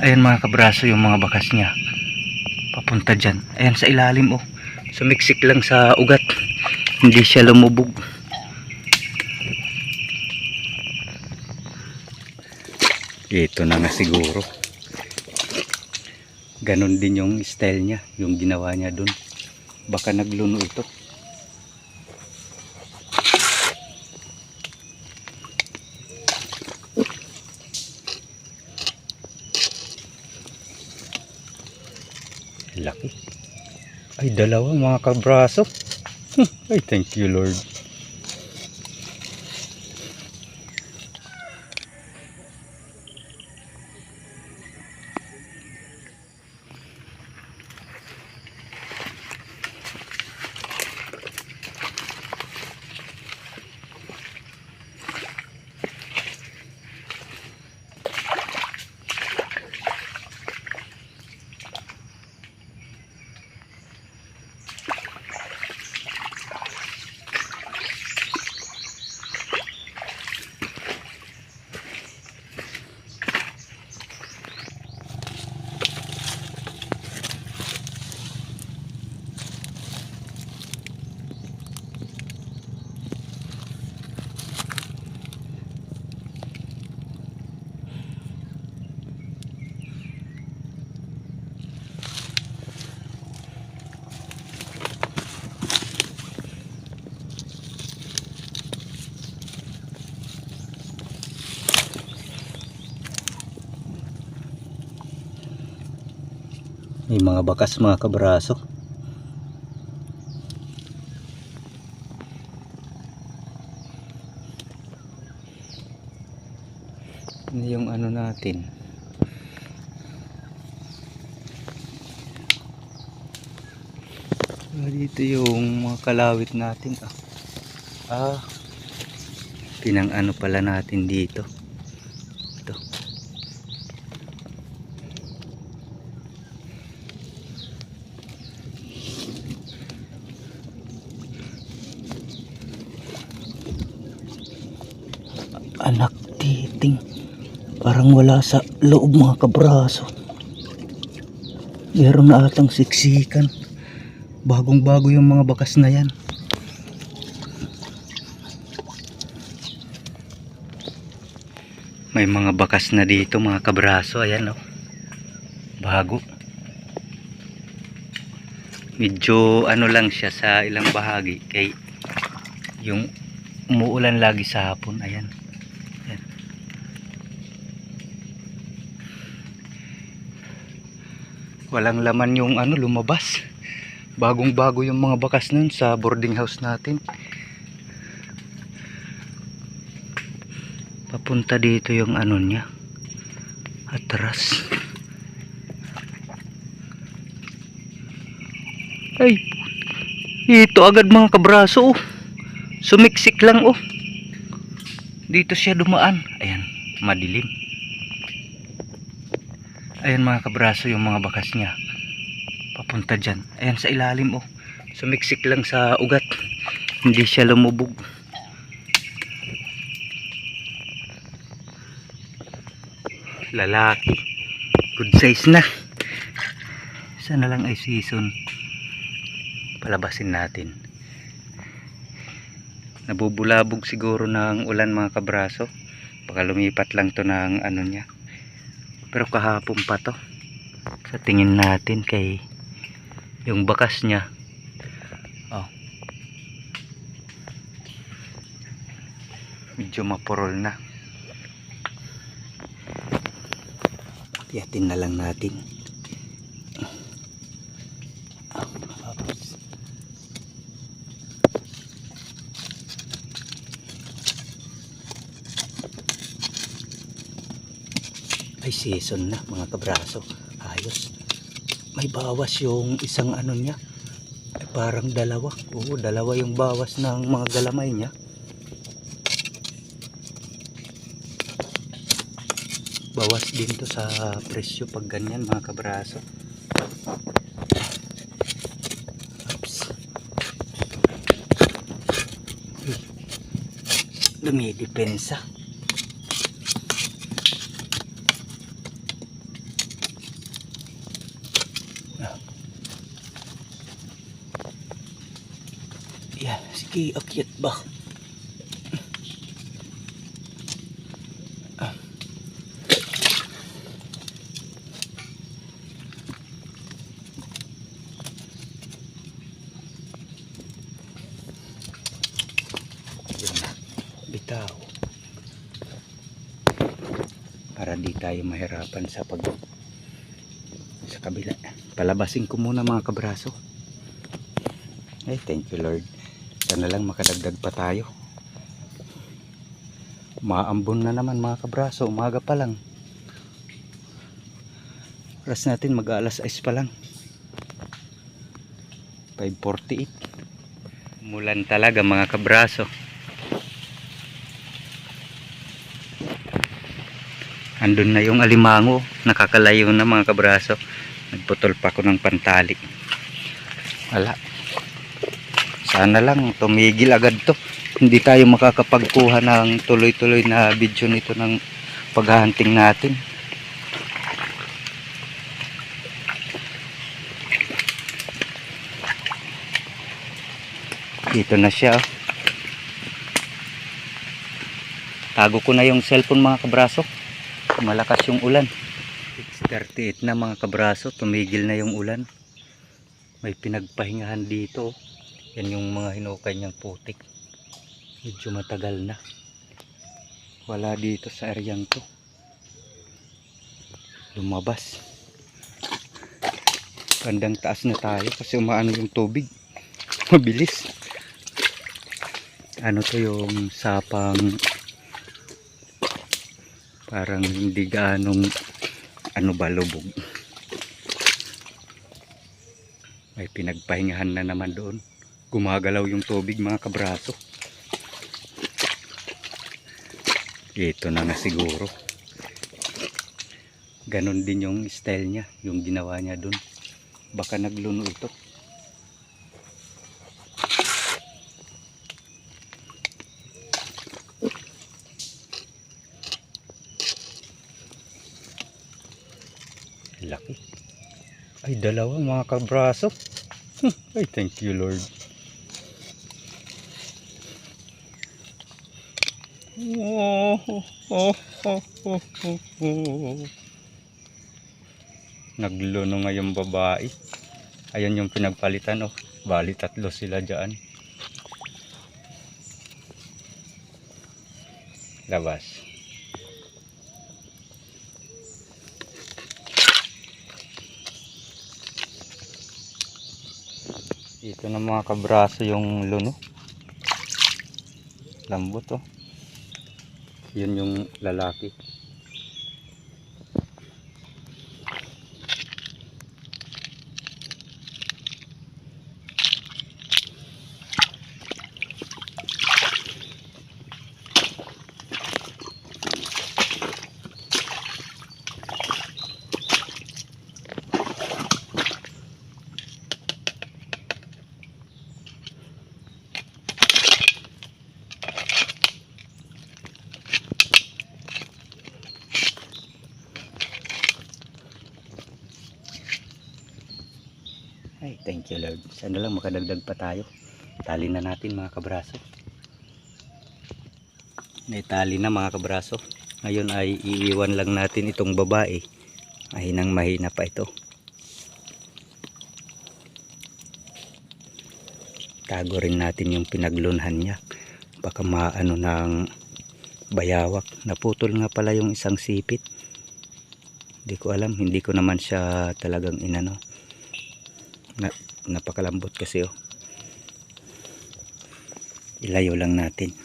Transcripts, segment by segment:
Ayan mga kabraso yung mga bakas niya. Papunta dyan. Ayan sa ilalim oh. Sumiksik lang sa ugat. Hindi siya lumubog. Ito na nga siguro. Ganon din yung style niya. Yung ginawa niya dun. Baka nagluno ito. Ay, dalawa mga kabraso. Ay, thank you Lord. May mga bakas mga kabraso. Yung ano natin? Ah, dito yung mga kalawit natin. Ah, ah pinang ano pala natin dito. Anak titing. Parang wala sa loob mga kabraso. Meron na atang siksikan. Bagong bago yung mga bakas na yan. May mga bakas na dito mga kabraso. Ayan oh. Bago. Medyo ano lang siya sa ilang bahagi kay yung umuulan lagi sa hapon. Ayan. Walang laman yung ano lumabas. Bagong bago yung mga bakas nun sa boarding house natin. Papunta dito yung ano niya atras. Ay ito agad mga kabraso oh. sumiksik lang oh. Dito siya dumaan. Ayan madilim ayan mga kabraso yung mga bakas niya. Papunta dyan. Ayan sa ilalim oh. Sumiksik lang sa ugat. Hindi siya lumubog. Lalaki. Good size na. Sana lang ay season. Palabasin natin. Nabubulabog siguro ng ulan mga kabraso. Baka lumipat lang to ng ano niya pero kahapon pa to. Sa tingin natin kay yung bakas niya. Oh. Medyo mapurol na. Tiyatin na lang natin Oops. ay season na mga kabraso. Ayos. May bawas yung isang ano niya. Ay parang dalawa. Oo dalawa yung bawas ng mga galamay niya. Bawas din to sa presyo pag ganyan mga kabraso. Dumidepensa Yan, sige, akyat ba? Bitaw. Para di tayo mahirapan sa pag sa kabila. Palabasin ko muna mga kabraso. Ay, thank you Lord. Sana lang makadagdag pa tayo. Maambon na naman mga kabraso. Umaga pa lang. Oras natin mag-aalas 6 pa lang. 5.48. Mulan talaga mga kabraso. Andun na yung alimango. Nakakalayo na mga kabraso. Nagputol pa ako ng pantali. Wala. Sana lang tumigil agad to. Hindi tayo makakapagkuha ng tuloy-tuloy na video nito ng paghahunting natin. Dito na siya. oh. Tago ko na yung cellphone mga kabraso. Malakas yung ulan. 6.38 na mga kabraso. Tumigil na yung ulan. May pinagpahingahan dito. oh. Yan yung mga hinukay niyang putik. Medyo matagal na. Wala dito sa areang to. Lumabas. Bandang taas na tayo kasi umaano yung tubig. Mabilis. Ano to yung sapang parang hindi ganong ano ba lubog. May pinagpahingahan na naman doon gumagalaw yung tubig mga kabraso. Ito na nga siguro. Ganon din yung style niya yung ginawa niya dun. Baka nagluno ito. Laki. Ay dalawa mga kabraso. Ay thank you Lord Oh, oh, oh, oh, oh, oh, oh. Nagluno nga yung babae. Ayan yung pinagpalitan oh. Bali tatlo sila dyan. Labas. Ito na mga kabraso yung luno. Lambot oh yun yung lalaki Ay, thank you Lord. Sana lang makadagdag pa tayo. Tali na natin mga kabraso. Naitali na mga kabraso. Ngayon ay iiwan lang natin itong babae. Mahinang mahina pa ito. Tago rin natin yung pinaglunhan niya. Baka maano ng bayawak. Naputol nga pala yung isang sipit. Hindi ko alam. Hindi ko naman siya talagang inano na, napakalambot kasi oh. Ilayo lang natin.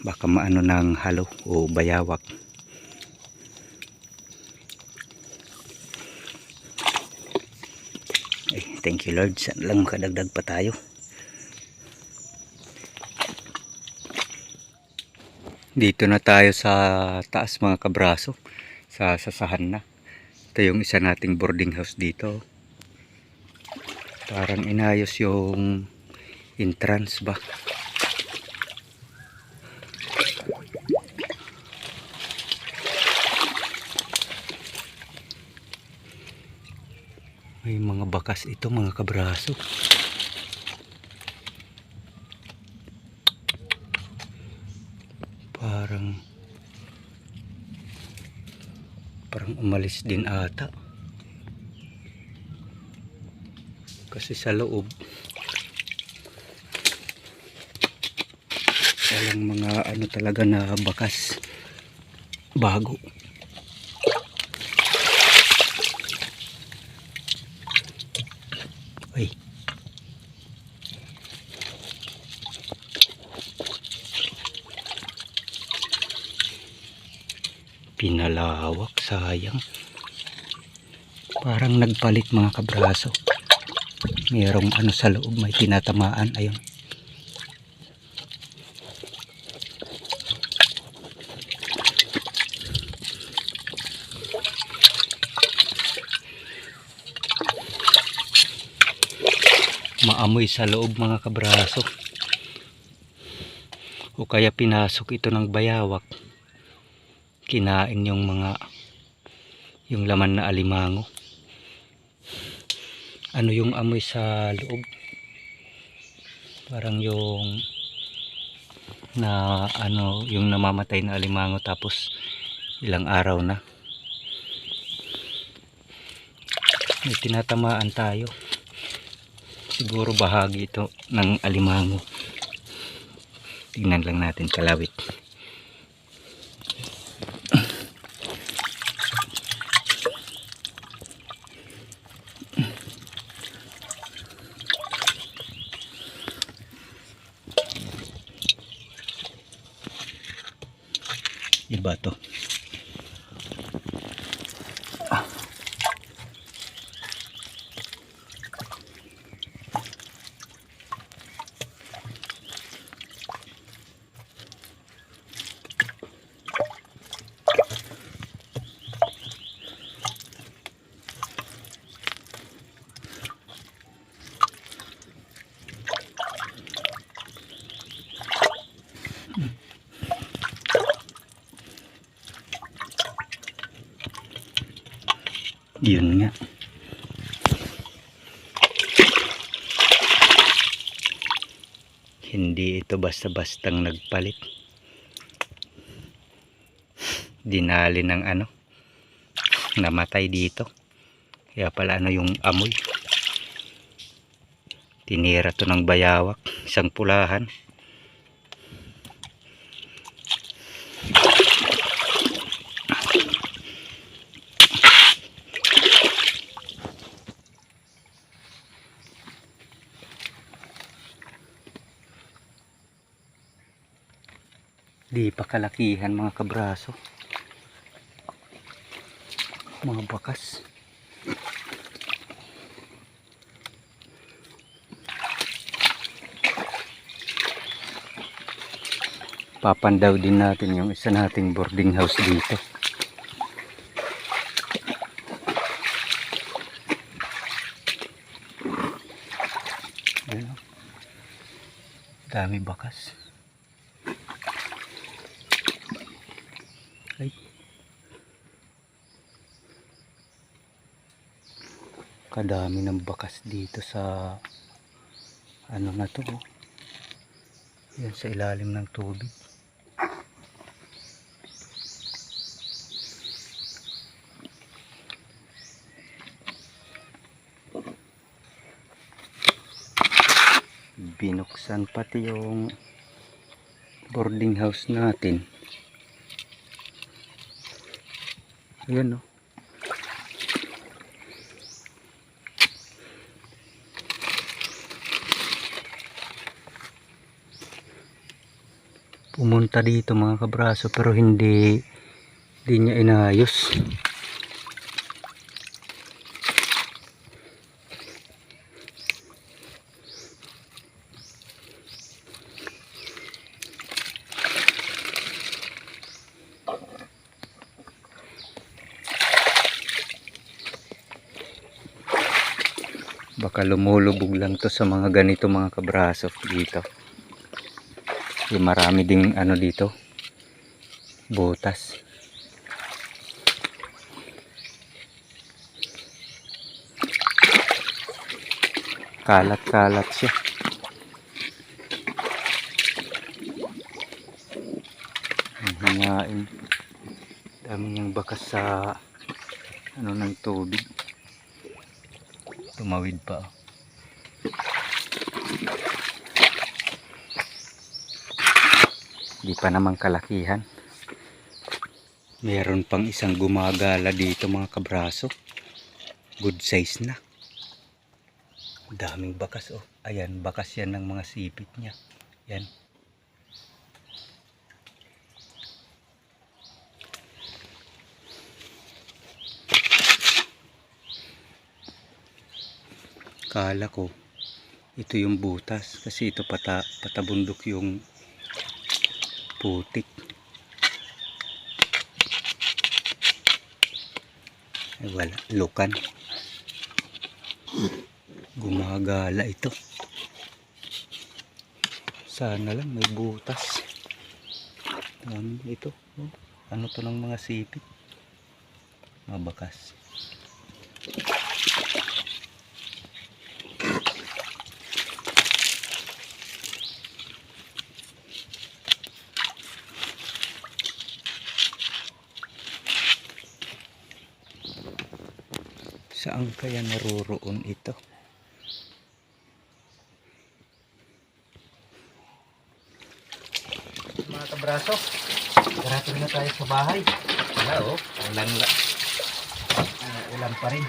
Baka maano ng halo o bayawak. Ay thank you lord. Saan lang makadagdag pa tayo? Dito na tayo sa taas mga kabraso. Sa sasahan na. Ito yung isa nating boarding house dito parang inayos yung entrance ba? May mga bakas ito mga kabraso. Parang parang umalis din ata. Kasi sa loob walang mga ano talaga na bakas bago. Ay. Pinalawak, sayang. Parang nagpalit mga kabraso. Merong ano sa loob, may tinatamaan. Ayun. Maamoy sa loob mga kabraso. O kaya pinasok ito ng bayawak. Kinain yung mga yung laman na alimango. Ano yung amoy sa loob? Parang yung na ano yung namamatay na alimango tapos ilang araw na. May tinatamaan tayo. Siguro bahagi ito ng alimango. Tingnan lang natin kalawit. Iba to. Yun nga. Hindi ito basta-bastang nagpalit. Dinali ng ano. Namatay dito. Kaya pala ano yung amoy. Tinira to ng bayawak. Isang pulahan. Di pa kalakihan mga kabraso. Mga bakas. Papandaw din natin yung isa nating boarding house dito. Ayan o. Dami bakas. Ay. Kadami ng bakas dito sa ano na to oh. Yan sa ilalim ng tubig. Binuksan pati yung boarding house natin. Ayan o. Pumunta dito mga kabraso pero hindi hindi niya inayos. Baka lumulubog lang to sa mga ganito mga kabraso dito. Kasi marami ding ano dito. Butas. Kalat-kalat siya. Ang hangain. Dami niyang bakas sa ano ng tubig. Tumawid pa. Di pa naman kalakihan. Meron pang isang gumagala dito mga kabraso. Good size na. Daming bakas oh. Ayan, bakas yan ng mga sipit niya. Yan. Kala ko ito yung butas kasi ito pata, patabundok yung putik. Ay wala, lukan. Gumagala ito. Sana lang may butas. Ano ito? Oh, ano to ng mga sipit? Mabakas. Saan kaya naroroon ito? Mga kabraso, darating na tayo sa bahay. Wala oh, ulan la. Ah, ulan pa rin.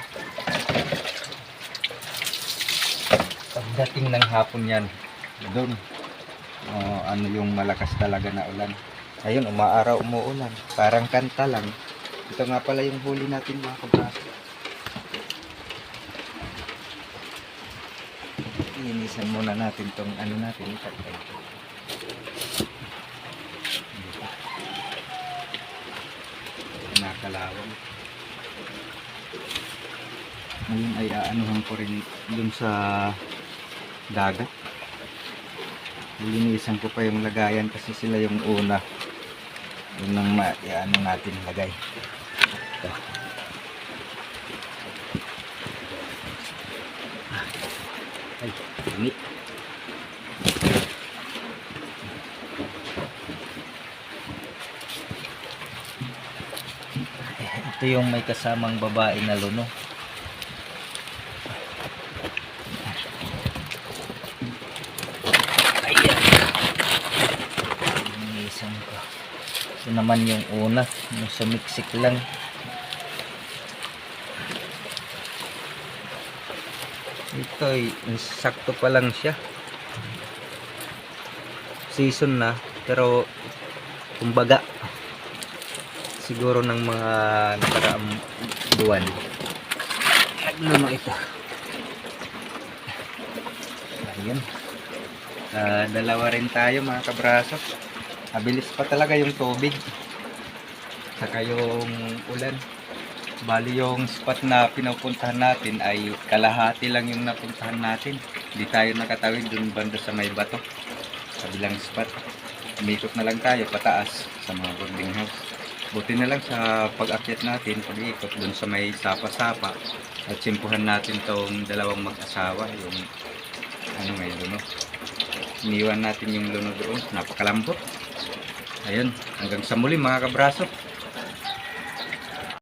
Pagdating ng hapon yan, doon, oh, ano yung malakas talaga na ulan. Ayun, umaaraw, umuulan. Parang kanta lang. Ito nga pala yung huli natin mga kabraso. Linisan muna natin tong ano natin. Itatay. Nakalawang. Ngayon ay aanuhan ko rin dun sa dagat. Linisan ko pa yung lagayan kasi sila yung una. Yun ang ano natin lagay. Ito. Init. Ito yung may kasamang babae na luno. Ayan. Ito naman yung una. Yung sumiksik lang. Ay sakto pa lang siya. Season na pero kumbaga siguro ng mga nakaraang buwan. Nagluno ito. Ayun. Ah, dalawa rin tayo mga kabraso. Mabilis pa talaga yung tubig. Saka yung ulan. Bali yung spot na pinupuntahan natin ay kalahati lang yung napuntahan natin. Hindi tayo nakatawid dun banda sa may bato. Sa bilang spot. Umikot na lang tayo pataas sa mga boarding house. Buti na lang sa pag-akyat natin, pag-ikot dun sa may sapa-sapa at simpuhan natin tong dalawang mag-asawa, yung ano may luno. Iniwan natin yung luno doon, napakalambot. Ayun, hanggang sa muli mga kabraso.